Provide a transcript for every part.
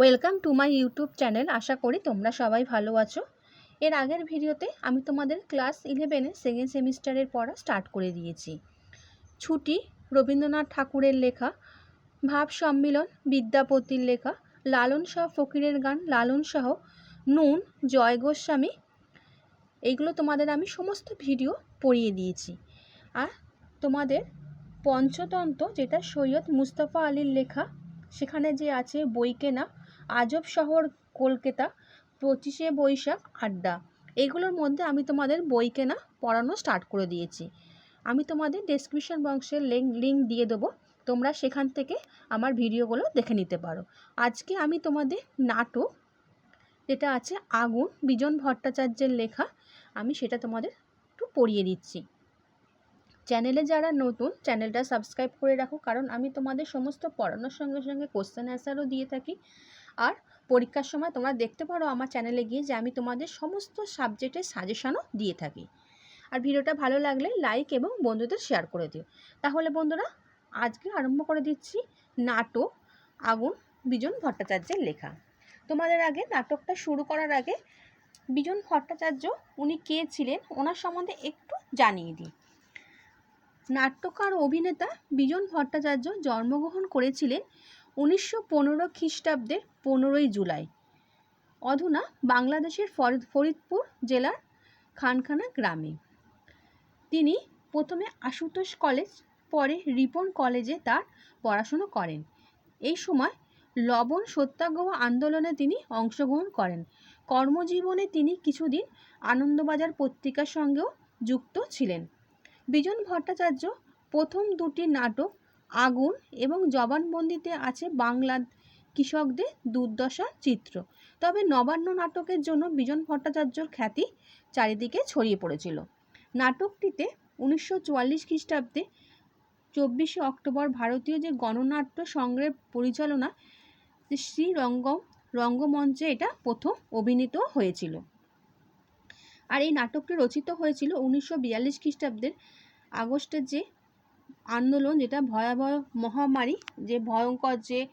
Welcome to my YouTube channel আশা করি তোমরা সবাই ভালো আছো। এর আগের ভিডিওতে আমি তোমাদের ক্লাস ইলেভেনে সেকেন্ড সেমিস্টারের পড়া স্টার্ট করে দিয়েছি। ছুটি, রবীন্দ্রনাথ ঠাকুরের লেখা, ভাব সম্মিলন, বিদ্যাপতির লেখা, লালন শাহ ফকিরের গান, লালন শাহ, নুন, জয় গোস্বামী, এইগুলো তোমাদের আমি সমস্ত ভিডিও পড়িয়ে দিয়েছি। আর তোমাদের পঞ্চতন্ত্র, যেটা সৈয়দ মুস্তফা আলীর লেখা, সেখানে যে আছে বই কেনা আজব শহর কলকাতা, পঁচিশে বৈশাখ, আড্ডা। এগুলোর মধ্যে আমি তোমাদের বই কেনা পড়ানো স্টার্ট করে দিয়েছি। আমি তোমাদের ডেসক্রিপশন বক্সের লিঙ্ক লিঙ্ক দিয়ে দেবো। তোমরা সেখান থেকে আমার ভিডিওগুলো দেখে নিতে পারো। আজকে আমি তোমাদের নাটক, যেটা আছে আগুন, বিজন ভট্টাচার্যের লেখা, আমি সেটা তোমাদের একটু পড়িয়ে দিচ্ছি। চ্যানেলে যারা নতুন, চ্যানেলটা সাবস্ক্রাইব করে রাখো, কারণ আমি তোমাদের সমস্ত পড়ানোর সঙ্গে সঙ্গে কোশ্চেন অ্যান্সারও দিয়ে থাকি। আর পরীক্ষার সময় তোমরা দেখতে পারো আমার চ্যানেলে গিয়ে যে আমি তোমাদের সমস্ত সাবজেক্টের সাজেশনও দিয়ে থাকি। আর ভিডিওটা ভালো লাগলে লাইক এবং বন্ধুদের শেয়ার করে দিও। তাহলে বন্ধুরা, আজকে আরম্ভ করে দিচ্ছি নাটক আগুন বিজন ভট্টাচার্যের লেখা। তোমাদের আগে নাটকটা শুরু করার আগে বিজন ভট্টাচার্য উনি কে ছিলেন ওনার সম্বন্ধে একটু জানিয়ে দিই। নাট্যকার অভিনেতা বিজন ভট্টাচার্য জন্মগ্রহণ করেছিলেন উনিশশো পনেরো খ্রিস্টাব্দের পনেরোই জুলাই। অধুনা বাংলাদেশের ফরিদ- ফরিদপুর জেলার খানখানা গ্রামে। তিনি প্রথমে আশুতোষ কলেজ, পরে রিপন কলেজে তার পড়াশুনো করেন। এই সময় লবণ সত্যাগ্রহ আন্দোলনে তিনি অংশগ্রহণ করেন। কর্মজীবনে তিনি কিছুদিন আনন্দবাজার পত্রিকার সঙ্গেও যুক্ত ছিলেন। বিজন ভট্টাচার্য প্রথম দুটি নাটক আগুন এবং জবানবন্দিতে আছে বাংলা কৃষকদের দুর্দশা চিত্র। তবে নবান্ন নাটকের জন্য বিজন ভট্টাচার্যর খ্যাতি চারিদিকে ছড়িয়ে পড়েছিল। নাটকটিতে উনিশশো চুয়াল্লিশ খ্রিস্টাব্দে চব্বিশে অক্টোবর ভারতীয় যে গণনাট্য সংগ্রহের পরিচালনা যে শ্রী রঙ্গম রঙ্গমঞ্চে এটা প্রথম অভিনীত হয়েছিল। আর এই নাটকটি রচিত হয়েছিল উনিশশো বিয়াল্লিশ খ্রিস্টাব্দের আগস্টের যে আন্দোলন, যেটা ভয়াবহ মহামারী, যে ভয়ঙ্কর যে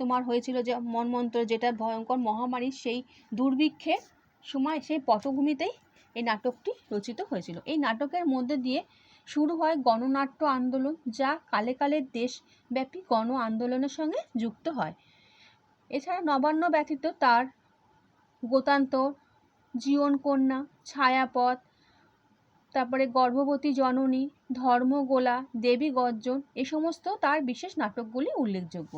তোমার হয়েছিল, যে মনমন্ত্র, যেটা ভয়ঙ্কর মহামারী, সেই দুর্ভিক্ষের সময়, সেই পটভূমিতেই এই নাটকটি রচিত হয়েছিল। এই নাটকের মধ্যে দিয়ে শুরু হয় গণনাট্য আন্দোলন, যা কালে কালে দেশব্যাপী গণ আন্দোলনের সঙ্গে যুক্ত হয়। এছাড়া নবান্ন ব্যতীত তার গোতান্তর জীবনকন্যা, ছায়াপথ তারপরে গর্ভবতী জননী, ধর্মগোলা, দেবী গর্জন, এ সমস্ত তার বিশেষ নাটকগুলি উল্লেখযোগ্য।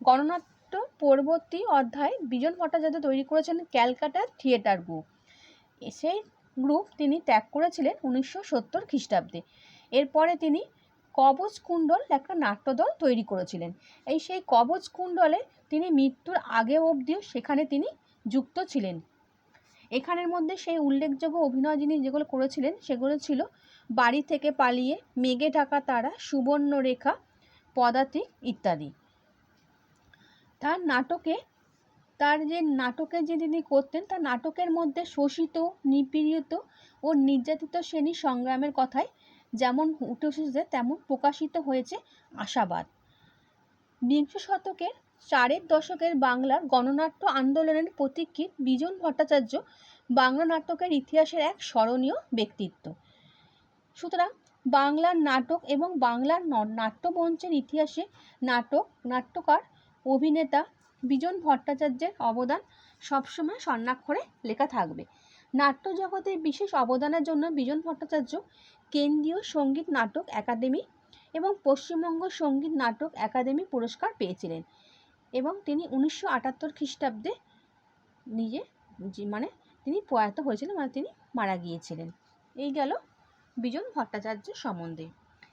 গণনাট্য পরবর্তী অধ্যায় বিজন ভট্টাচার্য তৈরি করেছেন ক্যালকাটা থিয়েটার গ্রুপ। সেই গ্রুপ তিনি ত্যাগ করেছিলেন উনিশশো সত্তর খ্রিস্টাব্দে। এরপরে তিনি কবচ কুণ্ডল একটা নাট্যদল তৈরি করেছিলেন। এই সেই কবচ কুণ্ডলে তিনি মৃত্যুর আগে অবধিও সেখানে তিনি যুক্ত ছিলেন। এখানের মধ্যে সেই উল্লেখযোগ্য অভিনয় যিনি যেগুলো করেছিলেন, সেগুলো ছিল বাড়ি থেকে পালিয়ে মেঘে ঢাকা তারা, সুবর্ণরেখা, পদাতিক ইত্যাদি। তার নাটকে, তার যে নাটকে যে তিনি করতেন, তার নাটকের মধ্যে শোষিত, নিপীড়িত ও নির্যাতিত শ্রেণির সংগ্রামের কথাই যেমন উঠে এসেছে, তেমন প্রকাশিত হয়েছে আশাবাদ। বিংশ শতকের চারের দশকের বাংলার গণনাট্য আন্দোলনের প্রতীক্ষিত বিজন ভট্টাচার্য বাংলা নাটকের ইতিহাসের এক স্মরণীয় ব্যক্তিত্ব। সুতরাং বাংলার নাটক এবং বাংলার নাট্যমঞ্চের ইতিহাসে নাটক, নাট্যকার, অভিনেতা, বিজন ভট্টাচার্যের অবদান সবসময় স্বর্ণাক্ষরে লেখা থাকবে। নাট্য জগতের বিশেষ অবদানের জন্য বিজন ভট্টাচার্য কেন্দ্রীয় সংগীত নাটক একাডেমি এবং পশ্চিমবঙ্গ সংগীত নাটক একাডেমি পুরস্কার পেয়েছিলেন। এবং তিনি উনিশশো আটাত্তর খ্রিস্টাব্দে নিজে মানে তিনি প্রয়াত হয়েছিলেন মানে তিনি মারা গিয়েছিলেন। এই গেল বিজন ভট্টাচার্য সম্বন্ধে।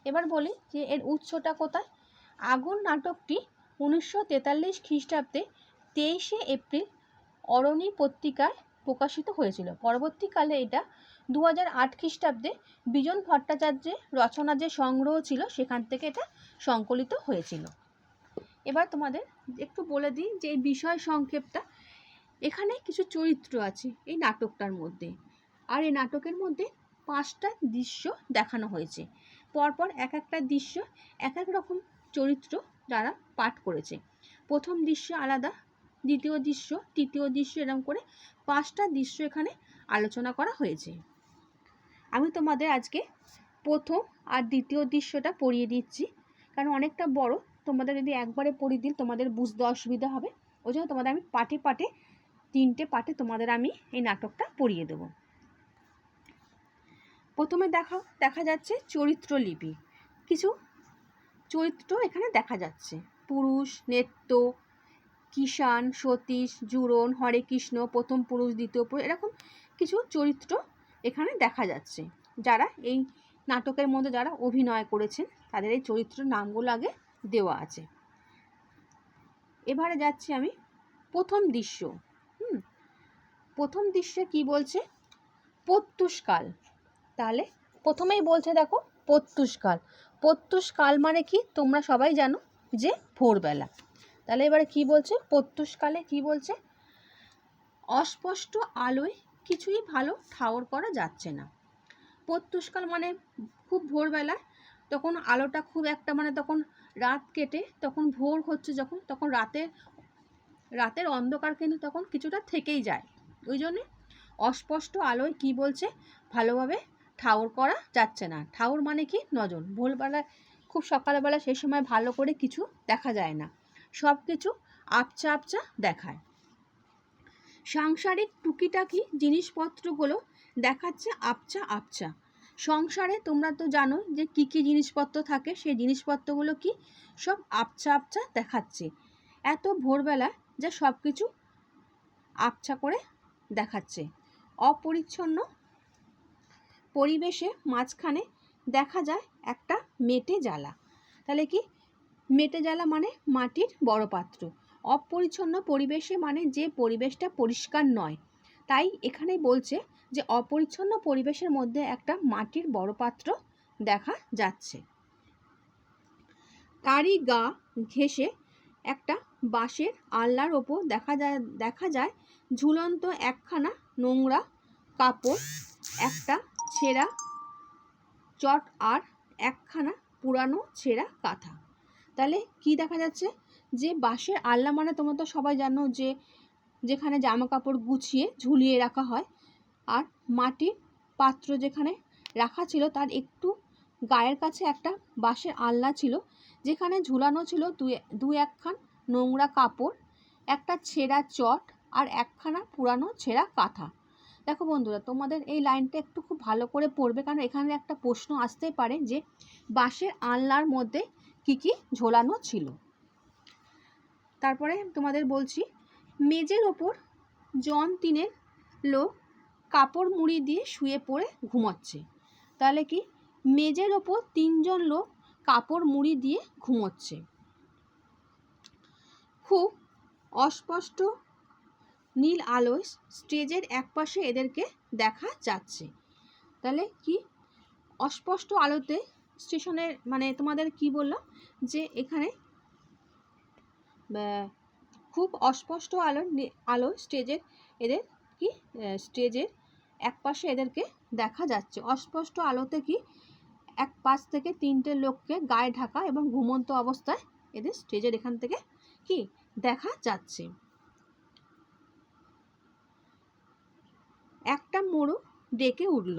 এবার বলি যে এর উৎসটা কোথায়? আগুন নাটকটি উনিশশো তেতাল্লিশ খ্রিস্টাব্দে তেইশে এপ্রিল অরণি পত্রিকায় প্রকাশিত হয়েছিল। পরবর্তীকালে এটা দু হাজার আট খ্রিস্টাব্দে বিজন ভট্টাচার্যের রচনা যে সংগ্রহ ছিল, সেখান থেকে এটা সংকলিত হয়েছিল। এবার তোমাদের একটু বলে দিই যে এই বিষয় সংক্ষেপটা। এখানে কিছু চরিত্র আছে এই নাটকটার মধ্যে। আর এই নাটকের মধ্যে পাঁচটা দৃশ্য দেখানো হয়েছে। পরপর এক একটা দৃশ্য এক এক রকম চরিত্র যারা পাঠ করেছে। প্রথম দৃশ্য আলাদা, দ্বিতীয় দৃশ্য, তৃতীয় দৃশ্য এরকম করে পাঁচটা দৃশ্য এখানে আলোচনা করা হয়েছে। আমি তোমাদের আজকে প্রথম আর দ্বিতীয় দৃশ্যটা পড়িয়ে দিচ্ছি। কারণ অনেকটা বড় তোমাদের যদি একবারে পড়িয়ে দিই, তোমাদের বুঝতে অসুবিধা হবে। ওই জন্য তোমাদের আমি পাটে পাটে, তিনটে পাটে তোমাদের আমি এই নাটকটা পড়িয়ে দেব। প্রথমে দেখা দেখা যাচ্ছে চরিত্র লিপি। কিছু চরিত্র এখানে দেখা যাচ্ছে। পুরুষ, নেত্য কিষান সতীশ, জুরন, হরে কৃষ্ণ, প্রথম পুরুষ, দ্বিতীয় পুরুষ, এরকম কিছু চরিত্র এখানে দেখা যাচ্ছে। যারা এই নাটকের মধ্যে যারা অভিনয় করেছেন, তাদের এই চরিত্র নামগুলো আগে দেওয়া আছে। এবারে যাচ্ছি আমি প্রথম দৃশ্য। হুম? প্রথম দৃশ্যে কি বলছে? প্রত্যুষকাল। তাহলে প্রথমেই বলছে দেখো, প্রত্যুষকাল। প্রত্যুষকাল মানে কি? তোমরা সবাই জানো যে ভোরবেলা। তাহলে এবারে কি বলছে? প্রত্যুষকালে কি বলছে? অস্পষ্ট আলোয় কিছুই ভালো ঠাওর করা যাচ্ছে না। প্রত্যুষকাল মানে খুব ভোরবেলা তখন আলোটা খুব একটা মানে তখন রাত কেটে তখন ভোর হচ্ছে যখন, তখন রাতে রাতের অন্ধকার কিন্তু তখন কিছুটা থেকেই যায়। ওই জন্যে অস্পষ্ট আলোয় কি বলছে ভালোভাবে ঠাউর করা যাচ্ছে না। ঠাউর মানে কি? নজর ভোরবেলা, খুব সকালবেলা সেই সময় ভালো করে কিছু দেখা যায় না। সব কিছু আপচা আপচা দেখায়। সাংসারিক টুকিটাকি জিনিসপত্রগুলো দেখাচ্ছে আপচা আপচা সংসারে তোমরা তো জানো যে কি কি জিনিসপত্র থাকে, সেই জিনিসপত্রগুলো কি সব আপচা আপচা দেখাচ্ছে। এত ভোরবেলা যে সব কিছু আপচা করে দেখাচ্ছে। অপরিচ্ছন্ন পরিবেশে মাঝখানে দেখা যায় একটা মেটে জ্বালা। তাহলে কি? মেটে জ্বালা মানে মাটির বড় পাত্র। অপরিচ্ছন্ন পরিবেশে মানে যে পরিবেশটা পরিষ্কার নয়। তাই এখানে বলছে যে অপরিচ্ছন্ন পরিবেশের মধ্যে একটা মাটির বড় পাত্র দেখা যাচ্ছে। তারই গা ঘেঁষে একটা বাঁশের আল্লার ওপর দেখা যায় দেখা যায় ঝুলন্ত একখানা নোংরা কাপড়, একটা ছেঁড়া চট আর একখানা পুরানো ছেঁড়া কাঁথা। তাহলে কি দেখা যাচ্ছে? যে বাঁশের আল্লা মানে তোমরা তো সবাই জানো যে যেখানে জামা কাপড় গুছিয়ে ঝুলিয়ে রাখা হয় আর মাটির পাত্র যেখানে রাখা ছিল তার একটু গায়ের কাছে একটা বাঁশের আলনা ছিল, যেখানে ঝুলানো ছিল দুই দু একখান নোংরা কাপড়, একটা ছেঁড়া চট আর একখানা পুরানো ছেঁড়া কাঁথা। দেখো বন্ধুরা, তোমাদের এই লাইনটা একটু খুব ভালো করে পড়বে, কারণ এখানে একটা প্রশ্ন আসতেই পারে যে বাঁশের আলনার মধ্যে কি কি ঝোলানো ছিল? তারপরে তোমাদের বলছি, মেজের ওপর জন তিনের লোক কাপড় মুড়ি দিয়ে শুয়ে পড়ে ঘুমাচ্ছে। তাহলে কি? মেজের ওপর তিনজন লোক কাপড় মুড়ি দিয়ে ঘুমোচ্ছে। খুব অস্পষ্ট নীল আলোয় স্টেজের একপাশে এদেরকে দেখা যাচ্ছে। তাহলে কি? অস্পষ্ট আলোতে স্টেশনের মানে তোমাদের কি বললাম? যে এখানে খুব অস্পষ্ট আলো আলো স্টেজের এদের কি স্টেজের এক পাশে এদেরকে দেখা যাচ্ছে। অস্পষ্ট আলোতে কি এক পাশ থেকে তিনটে লোককে গায়ে ঢাকা এবং ঘুমন্ত অবস্থায় এদের স্টেজের এখান থেকে কি দেখা যাচ্ছে। একটা মোড়ক ডেকে উঠল।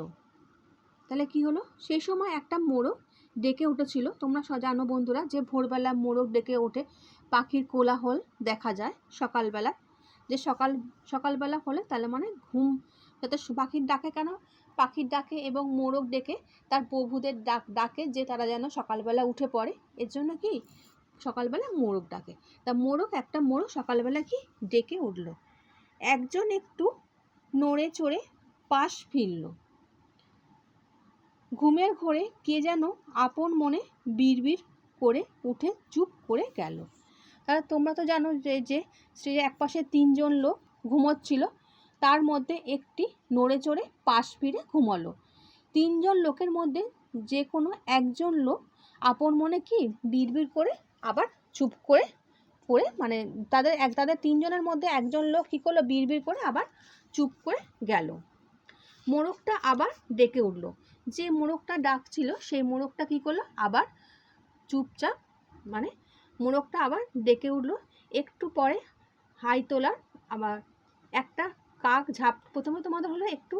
তাহলে কি হলো? সেই সময় একটা মোড়ক ডেকে উঠেছিল। তোমরা জানো বন্ধুরা যে ভোরবেলা মোড়ক ডেকে ওঠে পাখির কোলাহল দেখা যায় সকালবেলা যে সকাল, সকালবেলা হলে তাহলে মানে ঘুম, যাতে পাখির ডাকে কেন? পাখির ডাকে এবং মোরগ ডেকে তার প্রভুদের ডাক, ডাকে যে তারা যেন সকালবেলা উঠে পড়ে, এর জন্য কি? সকালবেলা মোরগ ডাকে। তা মোরগ, একটা মোরগ সকালবেলা কি? ডেকে উঠল। একজন একটু নড়ে চড়ে পাশ ফিরল। ঘুমের ঘোরে কে যেন আপন মনে বিড়বিড় করে উঠে চুপ করে গেল। তাহলে তোমরা তো জানো যে যে স্টেজে এক পাশে তিনজন লোক ঘুমোচ্ছিল, তার মধ্যে একটি নড়ে চড়ে পাশ ফিরে ঘুমালো। তিনজন লোকের মধ্যে যে কোনো একজন লোক আপন মনে কি বিড়বিড় করে আবার চুপ করে করে মানে তাদের এক, তাদের তিনজনের মধ্যে একজন লোক কী করল, বিড়বিড় করে আবার চুপ করে গেল। মোরগটা আবার ডেকে উঠল। যে মোরগটা ডাকছিল, সেই মোরগটা কী করল, আবার চুপচাপ মানে মোরগটা আবার ডেকে উঠল। একটু পরে হাই তোলার আবার একটা কাক ঝাপ, প্রথমে তোমাদের হলো একটু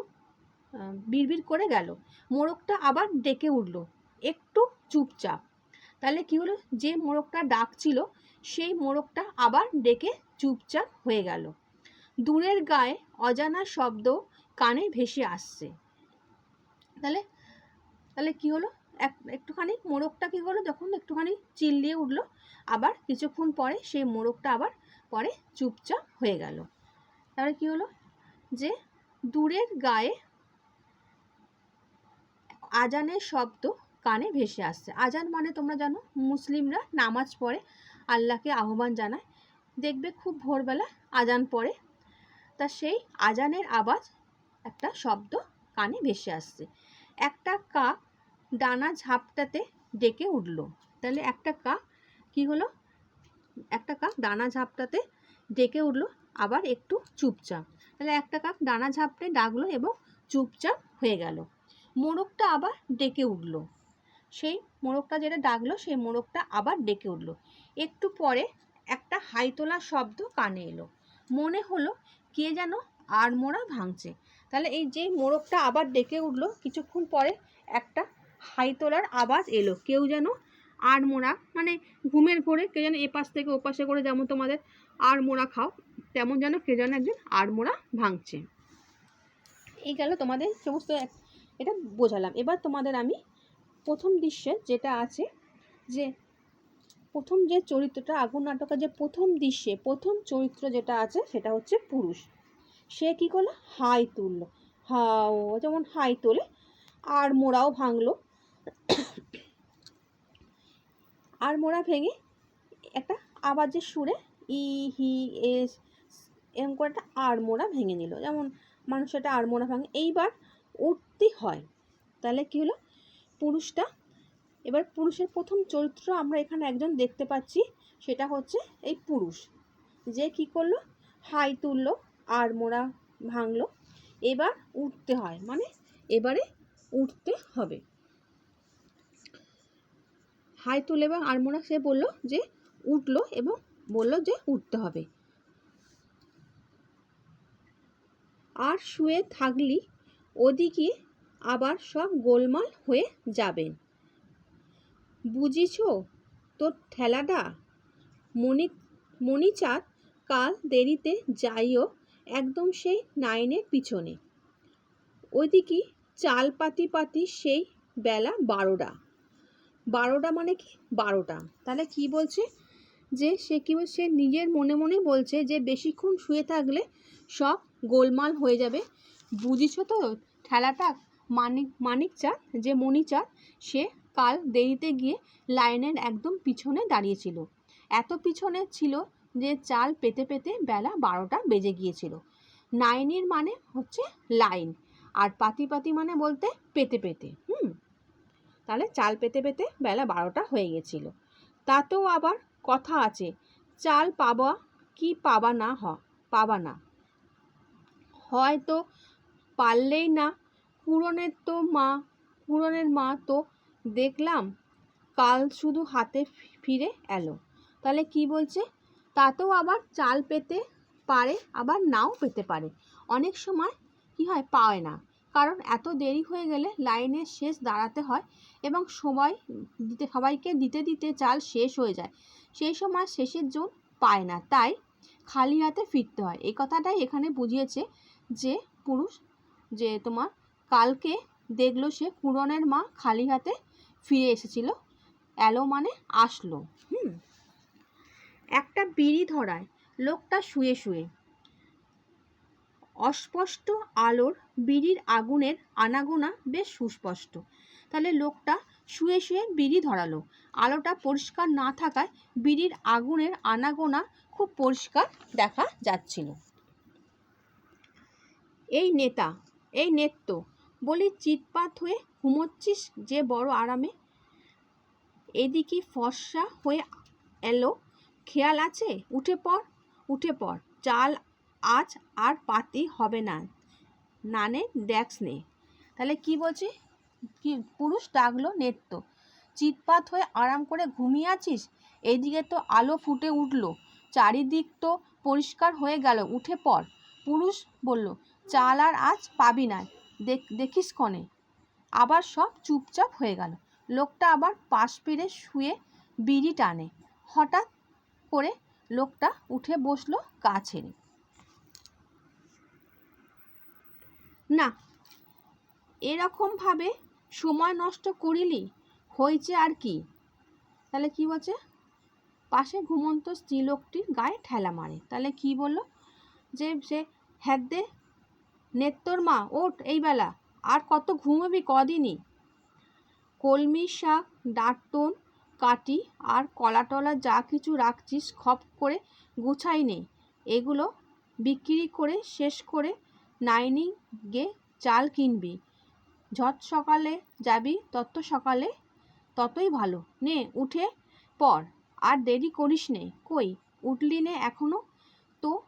বিড়বিড় করে গেল। মোরগটা আবার ডেকে উঠল, একটু চুপচাপ। তাহলে কি হলো? যে মোরগটা ডাকছিল সেই মোরগটা আবার ডেকে চুপচাপ হয়ে গেল। দূরের গায়ে অজানা শব্দ কানে ভেসে আসছে। তাহলে তাহলে কি হলো? এক, একটুখানি মোরগটা কি হলো যখন একটুখানি চিল্লিয়ে উঠল। আবার কিছুক্ষণ পরে সেই মোরগটা আবার পরে চুপচাপ হয়ে গেল। তাহলে কি হলো? যে দূরের গায়ে আজানের শব্দ কানে ভেসে আসছে। আজান মানে তোমরা জানো, মুসলিমরা নামাজ পড়ে, আল্লাহকে আহ্বান জানায়। দেখবে খুব ভোরবেলা আজান পড়ে। তা সেই আজানের আওয়াজ একটা শব্দ কানে ভেসে আসছে। একটা কাক ডানা ঝাপটাতে ডেকে উঠল। তাহলে একটা কাক কি হলো? একটা কাক ডানা ঝাপটাতে ডেকে উঠল, আবার একটু চুপচাপ। তাহলে একটা কাক ডানা ঝাপটে ডাকলো এবং চুপচাপ হয়ে গেল। মোরগটা আবার ডেকে উঠল। সেই মোরগটা যেটা ডাকলো, সেই মোরগটা আবার ডেকে উঠল। একটু পরে একটা হাইতোলা শব্দ কানে এলো। মনে হলো কে যেন আড়মোড়া ভাঙছে। তাহলে এই যে মোরগটা আবার ডেকে উঠল, কিছুক্ষণ পরে একটা হাইতোলার আওয়াজ এলো। কেউ যেন আড়মোড়া মানে ঘুমের ঘোরে কে যেন এপাশ থেকে ওপাশে করে যেমন তোমাদের আড়মোড়া খাও, তেমন যেন কে যেন একজন আড়মোড়া ভাঙছে। এই গেল তোমাদের সমস্ত এটা বোঝালাম। এবার তোমাদের আমি প্রথম দৃশ্যে যেটা আছে যে, প্রথম যে চরিত্রটা, আগুন নাটকের যে প্রথম দৃশ্যে, প্রথম চরিত্র যেটা আছে সেটা হচ্ছে পুরুষ। সে কি করল? হাই তুললো। হাও, যেমন হাই তোলে আর মোড়াও ভাঙলো। আর মোড়া ভেঙে একটা আওয়াজের সুরে ই, হি, এস, এরকম করে একটা আড়মোড়া ভেঙে নিল। যেমন মানুষ একটা আড়মোড়া ভাঙে। এইবার উঠতে হয়। তাহলে কি হলো? পুরুষটা, এবার পুরুষের প্রথম চরিত্র আমরা এখানে একজন দেখতে পাচ্ছি। সেটা হচ্ছে এই পুরুষ। যে কি করল? হাই তুললো আড়মোড়া ভাঙলো। এবার উঠতে হয়। মানে এবারে উঠতে হবে। হাই তুলে এবং আড়মোড়া সে বলল যে উঠল এবং বলল যে উঠতে হবে। আর শুয়ে থাকলি ওদিকে আবার সব গোলমাল হয়ে যাবেন। বুঝিছ তোর ঠেলাটা মণি মণিচাঁদ কাল দেরিতে যাইও একদম সেই নাইনের পিছনে। ওইদিকে চাল পাতি পাতি সেই বেলা বারোটা। বারোটা মানে কি? বারোটা। তাহলে কি বলছে? যে সে কি সে নিজের মনে মনে বলছে যে বেশিক্ষণ শুয়ে থাকলে সব গোলমাল হয়ে যাবে। বুঝিছ তো? ঠেলাটা মানিক মানিক চাঁদ যে মণিচাঁদ, সে কাল দেরিতে গিয়ে লাইনের একদম পিছনে দাঁড়িয়েছিল। এত পিছনে ছিল যে চাল পেতে পেতে বেলা বারোটা বেজে গিয়েছিল। নাইনের মানে হচ্ছে লাইন, আর পাতি পাতি মানে বলতে পেতে পেতে, হুম? তাহলে চাল পেতে পেতে বেলা বারোটা হয়ে গেছিল। তাতেও আবার কথা আছে, চাল পাবা কি পাবা না হ, পাবা না। হয়তো পারলেই না পূরণের তো মা পূরণের মা তো দেখলাম, কাল শুধু হাতে ফিরে এলো। তাহলে কি বলছে? তাতেও আবার চাল পেতে পারে, আবার নাও পেতে পারে। অনেক সময় কি হয় পায় না। কারণ এত দেরি হয়ে গেলে লাইনের শেষ দাঁড়াতে হয় এবং সময় দিতে, সবাইকে দিতে দিতে চাল শেষ হয়ে যায়। সেই সময় শেষের জন পায় না, তাই খালি হাতে ফিরতে হয়। এই কথাটাই এখানে বুঝিয়েছে যে পুরুষ, যে তোমার কালকে দেখল সে পূরণের মা খালি হাতে ফিরে এসেছিল, এলো মানে আসলো। হুম। একটা বিড়ি ধরায়, লোকটা শুয়ে শুয়ে। অস্পষ্ট আলোর বিড়ির আগুনের আনাগোনা বেশ সুস্পষ্ট। তাহলে লোকটা শুয়ে শুয়ে বিড়ি ধরালো। আলোটা পরিষ্কার না থাকায় বিড়ির আগুনের আনাগোনা খুব পরিষ্কার দেখা যাচ্ছিল। এই নেতা, এই নেত্য বলি চিৎপাত হয়ে ঘুমোচ্ছিস যে বড় আরামে? এদিকে ফর্সা হয়ে এলো। খেয়াল আছে? উঠে পড় উঠে পড়, চাল আজ আর পাতি হবে না। নানে ড্যাক্স নে। তাহলে কি বলছে? কি পুরুষ ডাকলো নেত্য। চিৎপাত হয়ে আরাম করে ঘুমিয়ে আছিস? এইদিকে তো আলো ফুটে উঠল। চারিদিক তো পরিষ্কার হয়ে গেল। উঠে পড়। পুরুষ বলল, চাল আর আজ পাবি না। দেখ, দেখিস কনে। আবার সব চুপচাপ হয়ে গেল। লোকটা আবার পাশ ফিরে শুয়ে বিড়ি টানে। হঠাৎ করে লোকটা উঠে বসল গা ছেড়ে। না এরকমভাবে সময় নষ্ট করিলি, হয়েছে আর কি? তাহলে কি বলছে? পাশে ঘুমন্ত স্ত্রী স্ত্রীলোকটির গায়ে ঠেলা মারে। তাহলে কি বলল? যে, সে হ্যাঁ দে নেত্তর মা, ওঠ এই বেলা, আর কত ঘুমাবি কদিনই? কলমি শাক ডাঁটন কাটি আর কলাটলা যা কিছু রাখছিস খপ করে গুছাই নে। এগুলো বিক্রি করে শেষ করে নাইনি গে চাল কিনবি। ঝট সকালে যাবি, তত সকালে ততই ভালো। নে, উঠে পর আর দেরি করিস নে। কই? উঠলি নে এখনও? তো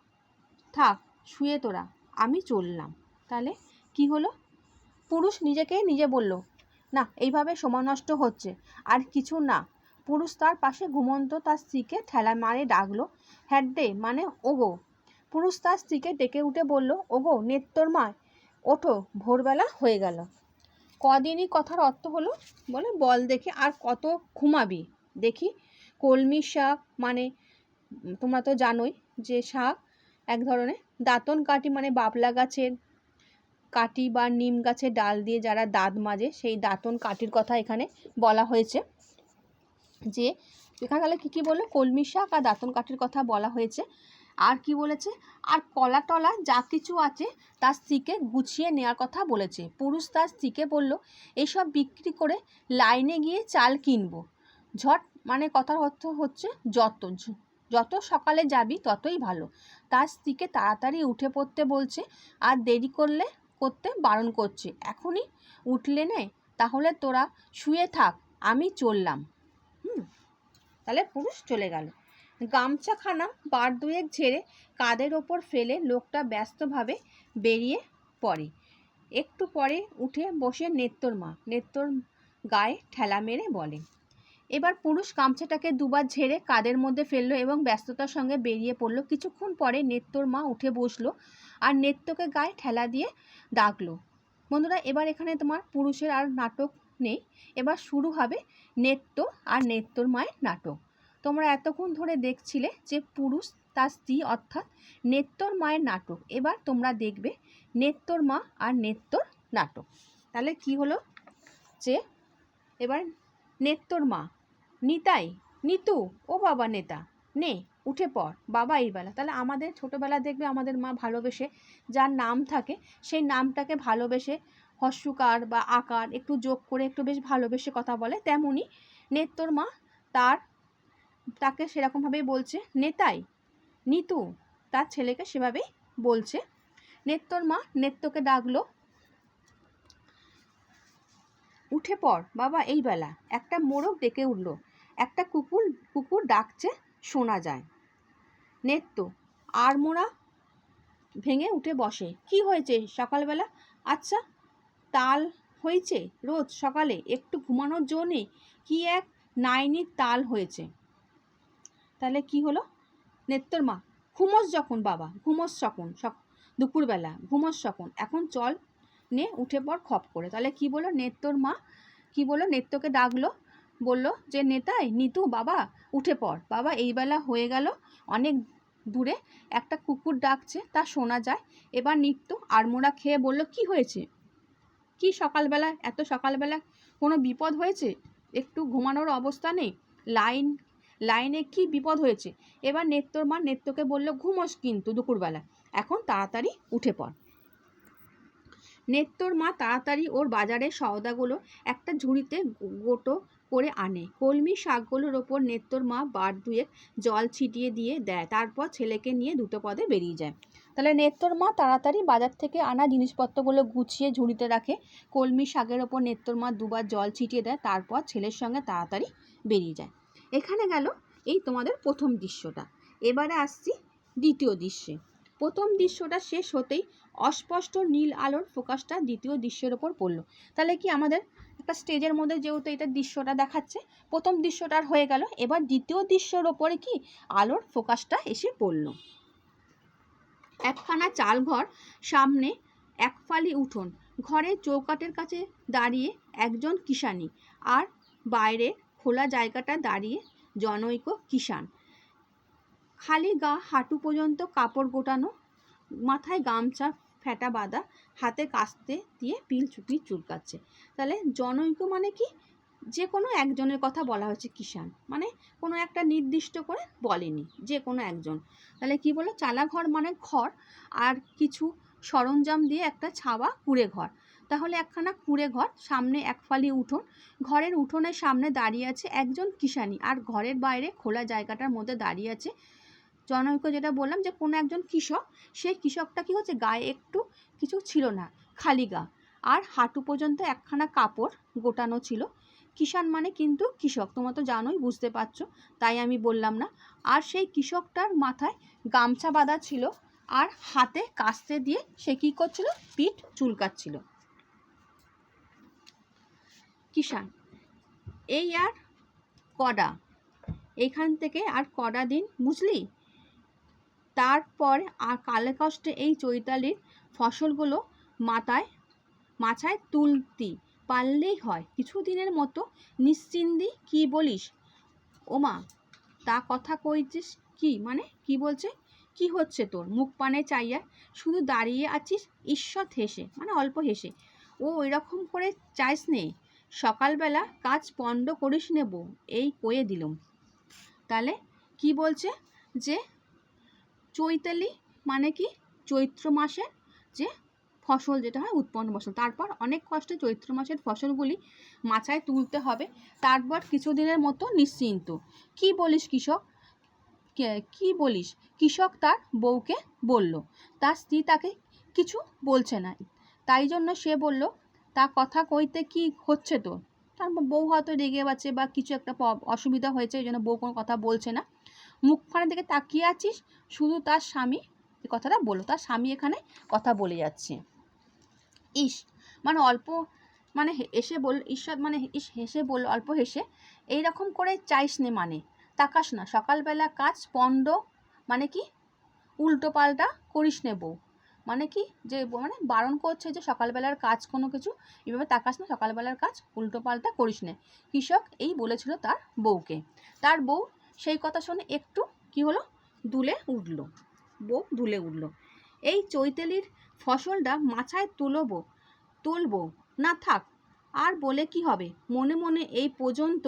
থাক, শুয়ে তোরা। আমি চললাম। তাহলে কি হলো? পুরুষ নিজেকে নিজে বলল, না, এইভাবে সময় নষ্ট হচ্ছে। আর কিছু না। পুরুষ তার পাশে ঘুমন্ত তার স্ত্রীকে ঠেলা মারে ডাকলো হ্যাড দে মানে ওগো। পুরুষ তার স্ত্রীকে ডেকে উঠে বলল, ওগো নেত্তর মায়। ওঠো, ভোরবেলা হয়ে গেল। কদিনই কথার অর্থ হলো, বলে বল দেখি আর কত ঘুমাবি। দেখি কলমি শাক মানে তোমরা তো জানোই যে শাক এক ধরনের দাঁতন কাঠি মানে বাবলা গাছের কাটি বা নিম গাছের ডাল দিয়ে যারা দাঁত মাজে, সেই দাঁতন কাঠির কথা এখানে বলা হয়েছে। যে এখানে তাহলে কী কী বলল কলমি শাক আর দাঁতন কাঠির কথা বলা হয়েছে। আর কি বলেছে? আর কলা টলা যা কিছু আছে তার স্ত্রীকে গুছিয়ে নেওয়ার কথা বলেছে। পুরুষ তার স্ত্রীকে বলল, এসব বিক্রি করে লাইনে গিয়ে চাল কিনবো। ঝট মানে কথার অর্থ হচ্ছে যত যত সকালে যাবি ততই ভালো। তার স্ত্রীকে তাড়াতাড়ি উঠে পড়তে বলছে, আর দেরি করলে, করতে বারণ করছে। এখনই উঠলে নে, তাহলে তোরা শুয়ে থাক, আমি চললাম। হুম, তাহলে পুরুষ চলে গেল। গামছাখানা বার দুয়েক ঝেড়ে কাদের ওপর ফেলে লোকটা ব্যস্তভাবে বেরিয়ে পড়ে। একটু পরে উঠে বসে নেত্তর মা। নেত্তর গায়ে ঠেলা মেরে বলে, এবার পুরুষ গামছাটাকে দুবার ঝেড়ে কাদের মধ্যে ফেলল এবং ব্যস্ততার সঙ্গে বেরিয়ে পড়ল? কিছুক্ষণ পরে নেত্তর মা উঠে বসল আর নেত্যকে গায়ে ঠেলা দিয়ে ডাকলো, বন্ধুরা, এবার এখানে তোমার পুরুষের আর নাটক নেই। এবার শুরু হবে নেত্য আর নেত্তর মায়ের নাটক। তোমরা এতক্ষণ ধরে দেখছিলে যে পুরুষ তার স্ত্রী অর্থাৎ নেত্তর মায়ের নাটক। এবার তোমরা দেখবে নেত্তর মা আর নেত্তর নাটক। তাহলে কি হলো? যে এবার নেত্তর মা, নিতাই, নিতু, ও বাবা নেতা, নে, উঠে পড়, বাবা এই বেলা। তাহলে আমাদের ছোটোবেলা দেখবে আমাদের মা ভালোবেসে যার নাম থাকে, সেই নামটাকে ভালোবেসে হস্যকার বা আকার একটু যোগ করে একটু বেশ ভালোবেসে কথা বলে। তেমনই নেত্তর মা তার তাকে সেরকমভাবেই বলছে, নেতাই, নিতু। তার ছেলেকে সেভাবেই বলছে। নেত্তর মা নেত্যকে ডাকলো, উঠে পড় বাবা এই বেলা। একটা মোরগ ডেকে উঠল, একটা কুকুর কুকুর ডাকছে, শোনা যায়। নেত্য আর মোরা ভেঙে উঠে বসে, কি হয়েছে সকালবেলা? আচ্ছা তাল হয়েছে, রোজ সকালে একটু ঘুমানোর জন্যে কি এক নাইনির তাল হয়েছে। তাহলে কি হলো? নেত্তর মা, ঘুমোস যখন বাবা, ঘুমোস যখন সক, দুপুরবেলা, ঘুমোস যখন এখন চল নে, উঠে পর খপ করে। তাহলে কি বলল? নেত্তর মা, কি বলল? নেত্যকে ডাকলো, বলল যে, নেতাই, নিতু, বাবা, উঠে পড়। বাবা, এই বেলা হয়ে গেল, অনেক দূরে একটা কুকুর ডাকছে, তা শোনা যায়। এবার নিত্য আড়মোড়া খেয়ে বলল, কি হয়েছে? কি সকালবেলা, এত সকালবেলা কোনো বিপদ হয়েছে? একটু ঘুমানোর অবস্থা নেই? লাইন লাইনে কি বিপদ হয়েছে? এবার নেত্যর মা নেত্যকে বলল ঘুমোস কিন্তু দুপুরবেলা। এখন তাড়াতাড়ি উঠে পড়। নেত্তর মা তাড়াতাড়ি ওর বাজারের সওদাগুলো একটা ঝুড়িতে গোটো করে আনে। কলমি শাকগুলোর ওপর নেত্তর মা বার দুয়েক জল ছিটিয়ে দিয়ে দেয়। তারপর ছেলেকে নিয়ে দুটো পদে বেরিয়ে যায়। তাহলে নেত্তর মা তাড়াতাড়ি বাজার থেকে আনা জিনিসপত্রগুলো গুছিয়ে ঝুড়িতে রাখে। কলমি শাকের ওপর নেত্তর মা দুবার জল ছিটিয়ে দেয়। তারপর ছেলের সঙ্গে তাড়াতাড়ি বেরিয়ে যায়। এখানে গেল এই তোমাদের প্রথম দৃশ্যটা। এবারে আসছি দ্বিতীয় দৃশ্যে। প্রথম দৃশ্যটা শেষ হতেই অস্পষ্ট নীল আলোর ফোকাসটা দ্বিতীয় দৃশ্যের ওপর পড়ল। তাহলে কি আমাদের একটা স্টেজের মধ্যে যেহেতু এটা দৃশ্যটা দেখাচ্ছে, প্রথম দৃশ্যটার হয়ে গেল, এবার দ্বিতীয় দৃশ্যর ওপরে কি আলোর ফোকাসটা এসে পড়ল। একখানা চাল ঘর সামনে এক ফালি উঠোন, ঘরের চৌকাটের কাছে দাঁড়িয়ে একজন কিষানি, আর বাইরে খোলা জায়গাটা দাঁড়িয়ে জনৈক কিষান খালি গা হাঁটু পর্যন্ত কাপড় গোটানো, মাথায় গামছা ফেটা বাঁধা, হাতে কাস্তে দিয়ে পিল চুপি চুলকাচ্ছে। তাহলে জনৈক মানে কি? যে কোনো একজনের কথা বলা হচ্ছে কিষান মানে কোনো একটা নির্দিষ্ট করে বলেনি, যে কোনো একজন। তাহলে কি বলো? চালাঘর মানে ঘর আর কিছু সরঞ্জাম দিয়ে একটা ছাওয়া কুড়ে ঘর। তাহলে একখানা কুঁড়ে ঘর, সামনে এক ফালি উঠোন। ঘরের উঠোনের সামনে দাঁড়িয়ে আছে একজন কিষানি আর ঘরের বাইরে খোলা জায়গাটার মধ্যে দাঁড়িয়ে আছে জনৈক যেটা বললাম যে কোনো একজন কৃষক। সেই কৃষকটা কি হচ্ছে গায়ে একটু কিছু ছিল না, খালি গা। আর হাঁটু পর্যন্ত একখানা কাপড় গোটানো ছিল। কিষান মানে কিন্তু কৃষক, তোমরা তো জানোই, বুঝতে পারছ, তাই আমি বললাম না। আর সেই কৃষকটার মাথায় গামছা বাঁধা ছিল আর হাতে কাস্তে দিয়ে সে কী করছিল? পিঠ চুলকাচ্ছিল। কিষান এই আর কডা? এখান থেকে আর কডা দিন, বুঝলি? তারপর আর কালে কষ্টে এই চৈতালির ফসলগুলো মাথায় মাথায় তুলতি পারলেই হয়। কিছুদিনের মতো নিশ্চিন্দি কি বলিস? ওমা, তা কথা কইছিস কি? মানে কি বলছে? কি হচ্ছে তোর? মুখ পানে চাইয়া শুধু দাঁড়িয়ে আছিস, ঈশ্বর হেসে মানে অল্প হেসে। ও এরকম করে চাইস নে। সকালবেলা কাজ পণ্ড করিস নেব এই কয়ে দিলুম। তাহলে কি বলছে যে, চৈতালি মানে কি? চৈত্র মাসের যে ফসল যেটা হয় উৎপন্ন ফসল। তারপর অনেক কষ্টে চৈত্র মাসের ফসলগুলি মাচায় তুলতে হবে। তারপর কিছুদিনের মতো নিশ্চিন্ত। কি বলিস কৃষক? কি বলিস? কৃষক তার বউকে বলল। তার স্ত্রী তাকে কিছু বলছে না। তাই জন্য সে বলল তা কথা কইতে কি হচ্ছে তো? তার বউ হয়তো রেগে বাচ্ছে বা কিছু একটা অসুবিধা হয়েছে, এই জন্য বউ কোনো কথা বলছে না। মুখখানের দিকে তাকিয়ে আছিস? শুধু তার স্বামী? এই কথাটা বলো তার স্বামী এখানে কথা বলে যাচ্ছে। ইস মানে অল্প মানে এসে বল, ঈশ্বর মানে ইস, হেসে বলল, অল্প হেসে। এই রকম করে চাইস নে মানে। তাকাস না। সকালবেলা কাজ পণ্ড মানে কি? উল্টো পাল্টা করিস নে বউ। মানে কি? যে মানে বারণ করছে যে সকালবেলার কাজ কোনো কিছু, এভাবে তাকাস না, সকালবেলার কাজ উল্টো পাল্টা করিস না। কৃষক এই বলেছিল তার বউকে। তার বউ সেই কথা শুনে একটু কি হলো? দুলে উঠল। বউ দুলে উঠল। এই চৈতালির ফসলটা মাছায় তুলবো তুলবো। না থাক, আর বলে কি হবে? মনে মনে এই পর্যন্ত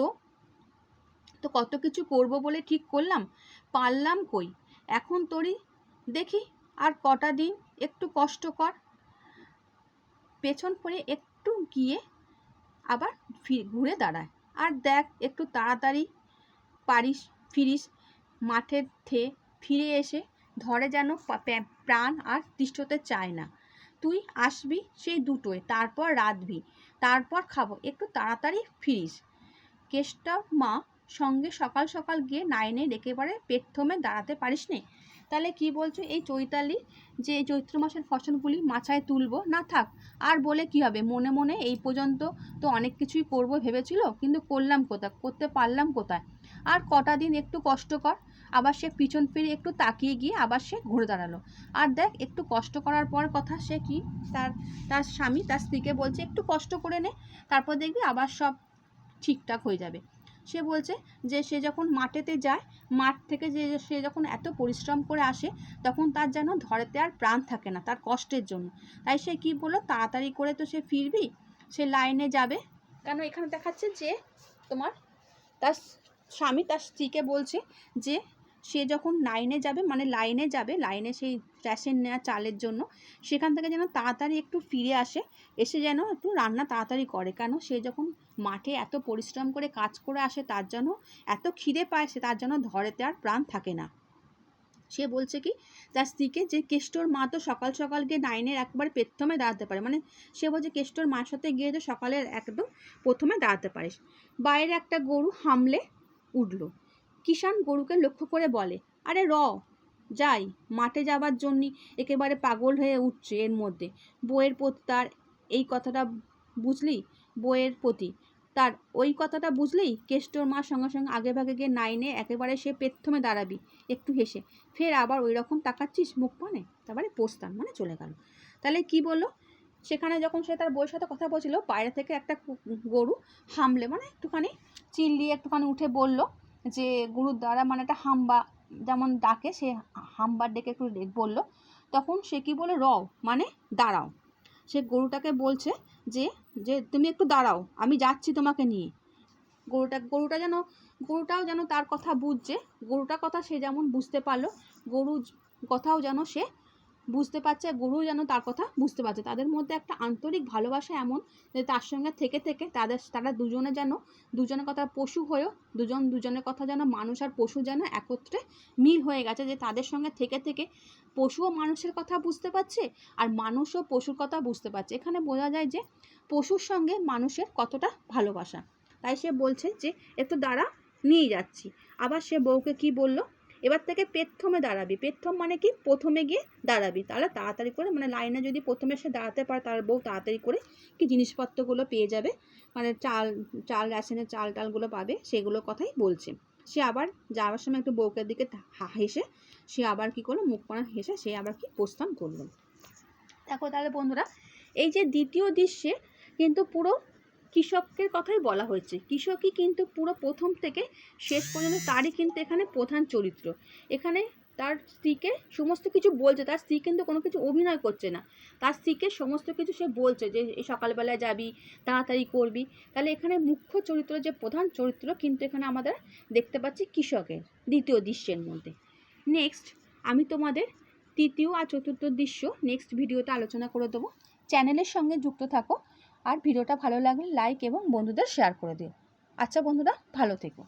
তো কত কিছু করব বলে ঠিক করলাম? পারলাম কই? এখন তোরই দেখি আর কটা দিন একটু কষ্ট কর। পেছন পড়ে একটু গিয়ে আবার ঘুরে দাঁড়ায়। আর দেখ, একটু তাড়াতাড়ি পারিস, ফিরিস মাঠের থে, ফিরে এসে ধরে যেন প্রাণ আর তিষ্ঠতে চায় না। তুই আসবি সেই দুটোয়, তারপর রাঁধবি, তারপর খাব, একটু তাড়াতাড়ি ফিরিস। কেষ্ট মা সঙ্গে সকাল সকাল গিয়ে নাইনে পড়ে পেট থমে দাঁড়াতে পারিস নে। তাহলে কি বলছো? এই চৈতালি, যে চৈত্র মাসের ফসলগুলি মাছায় তুলবো, না থাক, আর বলে কি হবে? মনে মনে এই পর্যন্ত তো অনেক কিছুই করব ভেবেছিল, কিন্তু করলাম কোথায়? করতে পারলাম কোথায়? আর কটা দিন একটু কষ্ট কর, আবার সে পিছন ফিরে একটু তাকিয়ে গিয়ে আবার সে ঘুরে দাঁড়াল। আর দেখ, একটু কষ্ট করার পর কথা সে কি? তার তার স্বামী, তার স্ত্রীকে বলছে, একটু কষ্ট করে নে, তারপর দেখবি আবার সব ঠিকঠাক হয়ে যাবে। সে বলছে যে সে যখন মাঠেতে যায়, মাঠ থেকে যে সে যখন এত পরিশ্রম করে আসে, তখন তার যেন ধরেতে আর প্রাণ থাকে না, তার কষ্টের জন্য। তাই সে কি বলল, তাড়াতাড়ি করে তো সে ফিরবি, সে লাইনে যাবে। কেন এখানে দেখাচ্ছে যে তোমার তার স্বামী তার স্ত্রীকে বলছে যে সে যখন লাইনে যাবে মানে লাইনে যাবে লাইনে সেই রেশন নেওয়া চালের জন্য, সেখান থেকে যেন তাড়াতাড়ি একটু ফিরে আসে, এসে যেন একটু রান্না তাড়াতাড়ি করে। কেন? সে যখন মাঠে এত পরিশ্রম করে কাজ করে আসে, তার জন্য এত খিদে পায় সে, তার জন্য ধরেতে আর প্রাণ থাকে না। সে বলছে কি, তার স্ত্রীকে যে কেষ্টর মা তো সকাল সকাল গিয়ে নাইনের একবার প্রথমে দাঁড়াতে পারে। মানে সে বলছে কেষ্টর মার সাথে গিয়ে তো সকালের একদম প্রথমে দাঁড়াতে পারিস বাইরে একটা গরু হামলে উঠল। কিষান গরুকে লক্ষ্য করে বলে, আরে র যাই, মাঠে যাবার জন্যই একেবারে পাগল হয়ে উঠছে এর মধ্যে। বইয়ের প্রতি তার এই কথাটা বুঝলি? বইয়ের প্রতি তার ওই কথাটা বুঝলেই কেষ্টর মা সঙ্গে সঙ্গে আগে ভাগে গিয়ে নাইনে একেবারে সে পেথমে দাঁড়াবি, একটু হেসে। ফের আবার ওই রকম তাকাচ্ছিস মুখ পানে তারপরে পোস্তান মানে চলে গেল। তাহলে কি বলল? সেখানে যখন সে তার বউয়ের সাথে কথা বলছিল, বাইরে থেকে একটা গরু হামলে মানে একটুখানি চিল্লিয়ে একটুখানি উঠে বলল যে গরুর দ্বারা মানে একটা হাম্বা, যেমন ডাকে, সে হাম্বার ডেকে একটু বলল। তখন সে কি বলে রও মানে দাঁড়াও। সে গরুটাকে বলছে যে যে তুমি একটু দাঁড়াও, আমি যাচ্ছি তোমাকে নিয়ে। গরুটা গরুটা যেন, গরুটাও যেন তার কথা বুঝছে। গরুটার কথা সে যেমন বুঝতে পারল গরু কথাও যেন সে বুঝতে পারছে, গরু যেন তার কথা বুঝতে পারছে। তাদের মধ্যে একটা আন্তরিক ভালোবাসা এমন যে তার সঙ্গে থেকে থেকে তাদের, তারা দুজনে যেন, দুজনের কথা পশু হয়েও, দুজন, দুজনের কথা যেন মানুষ আর পশু যেন একত্রে মিল হয়ে গেছে যে তাদের সঙ্গে থেকে থেকে পশুও মানুষের কথা বুঝতে পারছে আর মানুষও পশুর কথা বুঝতে পারছে। এখানে বোঝা যায় যে পশুর সঙ্গে মানুষের কতটা ভালোবাসা। তাই সে বলছে যে একটু দাঁড়া নিয়ে যাচ্ছি। আবার সে বউকে কি বলল? এবার থেকে পেথমে দাঁড়াবি। পেথম মানে কি? প্রথমে গিয়ে দাঁড়াবি। তাহলে তাড়াতাড়ি করে মানে লাইনে যদি প্রথমে সে দাঁড়াতে পারে তার বউ তাড়াতাড়ি করে কি জিনিসপত্রগুলো পেয়ে যাবে। মানে চাল চাল, রেশনের চাল টালগুলো পাবে, সেগুলোর কথাই বলছে। সে আবার যাওয়ার সময় একটু বউকের দিকে হেসে সে আবার কি করল? মুখ পানা হেসে সে আবার কি প্রস্থান করল। দেখো তাহলে বন্ধুরা, এই যে দ্বিতীয় দৃশ্যে কিন্তু পুরো কৃষকের কথাই বলা হয়েছে। কৃষকই কিন্তু পুরো প্রথম থেকে শেষ পর্যন্ত তারই কিন্তু এখানে প্রধান চরিত্র। এখানে তার স্ত্রীকে সমস্ত কিছু বলছে, তার স্ত্রী কিন্তু কোনো কিছু অভিনয় করছে না। তার স্ত্রীকে সমস্ত কিছু সে বলছে যে সকালবেলায় যাবি, তাড়াতাড়ি করবি। তাহলে এখানে মুখ্য চরিত্র, যে প্রধান চরিত্র কিন্তু এখানে আমাদের দেখতে পাচ্ছি কৃষকের দ্বিতীয় দৃশ্যের মধ্যে। নেক্সট আমি তোমাদের তৃতীয় আর চতুর্থ দৃশ্য নেক্সট ভিডিওতে আলোচনা করে দেবো। চ্যানেলের সঙ্গে যুক্ত থাকো। আর ভিডিওটা ভালো লাগলে লাইক এবং বন্ধুদের শেয়ার করে দিও। আচ্ছা বন্ধুরা ভালো থেকো।